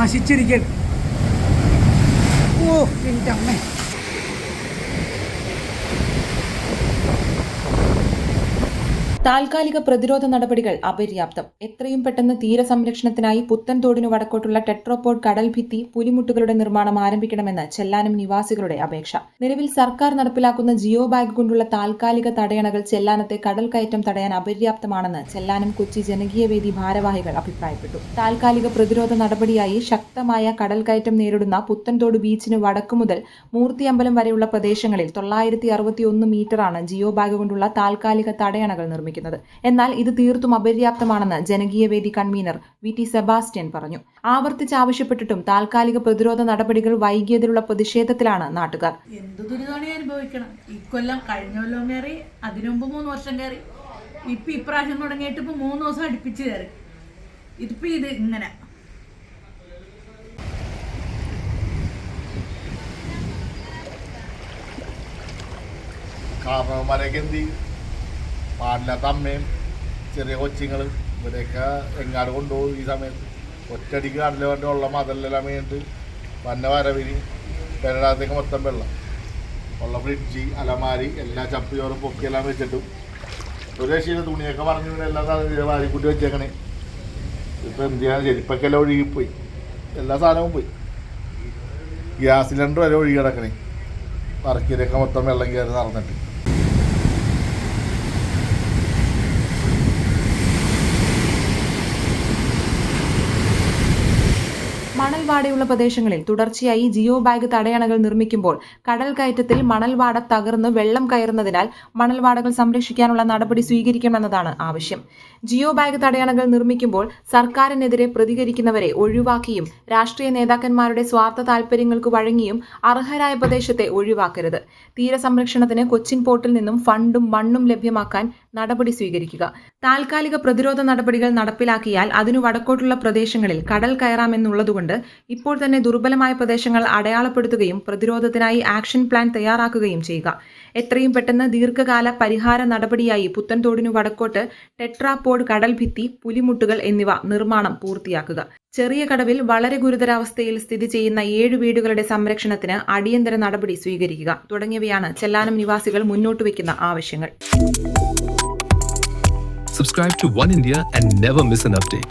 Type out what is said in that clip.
നശിച്ചിരിക്കൻ ഓ എന്റെ അമ്മ. താൽക്കാലിക പ്രതിരോധ നടപടികൾ അപര്യാപ്തം. എത്രയും പെട്ടെന്ന് തീരസംരക്ഷണത്തിനായി പുത്തൻതോടിനു വടക്കോട്ടുള്ള ടെട്രോപോഡ് കടൽ ഭിത്തി പുലിമുട്ടുകളുടെ നിർമ്മാണം ആരംഭിക്കണമെന്ന് ചെല്ലാനം നിവാസികളുടെ അപേക്ഷ. നിലവിൽ സർക്കാർ നടപ്പിലാക്കുന്ന ജിയോ ബാഗ് കൊണ്ടുള്ള താൽക്കാലിക തടയണകൾ ചെല്ലാനത്തെ കടൽ കയറ്റം തടയാൻ അപര്യാപ്തമാണെന്ന് ചെല്ലാനം കൊച്ചി ജനകീയവേദി ഭാരവാഹികൾ അഭിപ്രായപ്പെട്ടു. താൽക്കാലിക പ്രതിരോധ നടപടിയായി ശക്തമായ കടൽ കയറ്റം നേരിടുന്ന പുത്തൻതോട് ബീച്ചിന് വടക്കു മുതൽ മൂർത്തിയമ്പലം വരെയുള്ള പ്രദേശങ്ങളിൽ തൊള്ളായിരത്തി അറുപത്തിയൊന്ന് മീറ്ററാണ് ജിയോ ബാഗ് കൊണ്ടുള്ള താൽക്കാലിക തടയണകൾ നിർമ്മിക്കുന്നത്. എന്നാൽ ഇത് തീർത്തും അപര്യാപ്തമാണെന്ന് ജനകീയ വേദി കൺവീനർ വി ടി സെബാസ്റ്റ്യൻ പറഞ്ഞു. ആവർത്തിച്ച് ആവശ്യപ്പെട്ടിട്ടും താൽക്കാലിക പ്രതിരോധ നടപടികൾ വൈകിയതിലുള്ള പ്രതിഷേധത്തിലാണ് നാട്ടുകാർ. എന്ത് ദുരിതമാണ് അനുഭവിക്കണം ഇക്കൊല്ലം കഴിഞ്ഞ കൊല്ലം കയറി അതിനുമുമ്പ് മൂന്ന് വർഷം കയറി. ഇപ്പം ഇപ്രാവശ്യം തുടങ്ങിയിട്ട് ഇപ്പൊ മൂന്ന് ദിവസം അടുപ്പിച്ച് കയറി. ഇതിപ്പോൾ ഇത് ഇങ്ങനെ. കാരണവന്മാരൊക്കെ എന്ത് ചെയ്യും? പാടില്ലാത്ത അമ്മയും ചെറിയ കൊച്ചുങ്ങൾ ഇവരെയൊക്കെ എങ്ങാട് കൊണ്ടുപോകും ഈ സമയത്ത്. ഒറ്റടിക്ക് കടല വേണ്ടി ഉള്ള മതലെല്ലാം വേണ്ടി വന്ന വരവിന് പെരടാത്തേക്ക് മൊത്തം വെള്ളം. ഉള്ള ഫ്രിഡ്ജ് അലമാരി എല്ലാ ചപ്പിയോറും പൊക്കിയെല്ലാം വെച്ചിട്ടും. ഒരു തുണിയൊക്കെ പറഞ്ഞു എല്ലാം വാരിക്കൂട്ടി വെച്ചേക്കണേ. ഇപ്പം എന്ത് ചെയ്യാൻ ചെരുപ്പൊക്കെ എല്ലാം ഒഴുകിപ്പോയി. എല്ലാ സാധനവും പോയി. ഗ്യാസ് സിലിണ്ടർ വരെ ഒഴുകി കിടക്കണേ. വർക്കിലൊക്കെ മൊത്തം വെള്ളം കയറി നടന്നിട്ട് മണൽവാടയുള്ള പ്രദേശങ്ങളിൽ തുടർച്ചയായി ജിയോ ബാഗ് തടയണകൾ നിർമ്മിക്കുമ്പോൾ കടൽ കയറ്റത്തിൽ മണൽവാട തകർന്ന് വെള്ളം കയറുന്നതിനാൽ മണൽവാടകൾ സംരക്ഷിക്കാനുള്ള നടപടി സ്വീകരിക്കണമെന്നതാണ് ആവശ്യം. ജിയോ ബാഗ് തടയണകൾ നിർമ്മിക്കുമ്പോൾ സർക്കാരിനെതിരെ പ്രതികരിക്കുന്നവരെ ഒഴിവാക്കിയും രാഷ്ട്രീയ നേതാക്കന്മാരുടെ സ്വാർത്ഥ താൽപര്യങ്ങൾക്ക് വഴങ്ങിയും അർഹരായ പ്രദേശത്തെ ഒഴിവാക്കരുത്. തീരസംരക്ഷണത്തിന് കൊച്ചിൻ പോർട്ടിൽ നിന്നും ഫണ്ടും മണ്ണും ലഭ്യമാക്കാൻ നടപടി സ്വീകരിക്കുക. താൽക്കാലിക പ്രതിരോധ നടപടികൾ നടപ്പിലാക്കിയാൽ അതിനു വടക്കോട്ടുള്ള പ്രദേശങ്ങളിൽ കടൽ കയറാമെന്നുള്ളതുകൊണ്ട് ഇപ്പോൾ തന്നെ ദുർബലമായ പ്രദേശങ്ങൾ അടയാളപ്പെടുത്തുകയും പ്രതിരോധത്തിനായി ആക്ഷൻ പ്ലാൻ തയ്യാറാക്കുകയും ചെയ്യുക. എത്രയും പെട്ടെന്ന് ദീർഘകാല പരിഹാര നടപടിയായി പുത്തൻതോടിനു വടക്കോട്ട് ടെട്രാപോഡ് കടൽ ഭിത്തി പുലിമുട്ടുകൾ എന്നിവ നിർമ്മാണം പൂർത്തിയാക്കുക. ചെറിയ കടവിൽ വളരെ ഗുരുതരാവസ്ഥയിൽ സ്ഥിതി ചെയ്യുന്ന ഏഴ് വീടുകളുടെ സംരക്ഷണത്തിന് അടിയന്തര നടപടി സ്വീകരിക്കുക. തുടങ്ങിയവയാണ് ചെല്ലാനം നിവാസികൾ മുന്നോട്ട് വയ്ക്കുന്ന ആവശ്യങ്ങൾ. Subscribe to One India and never miss an update.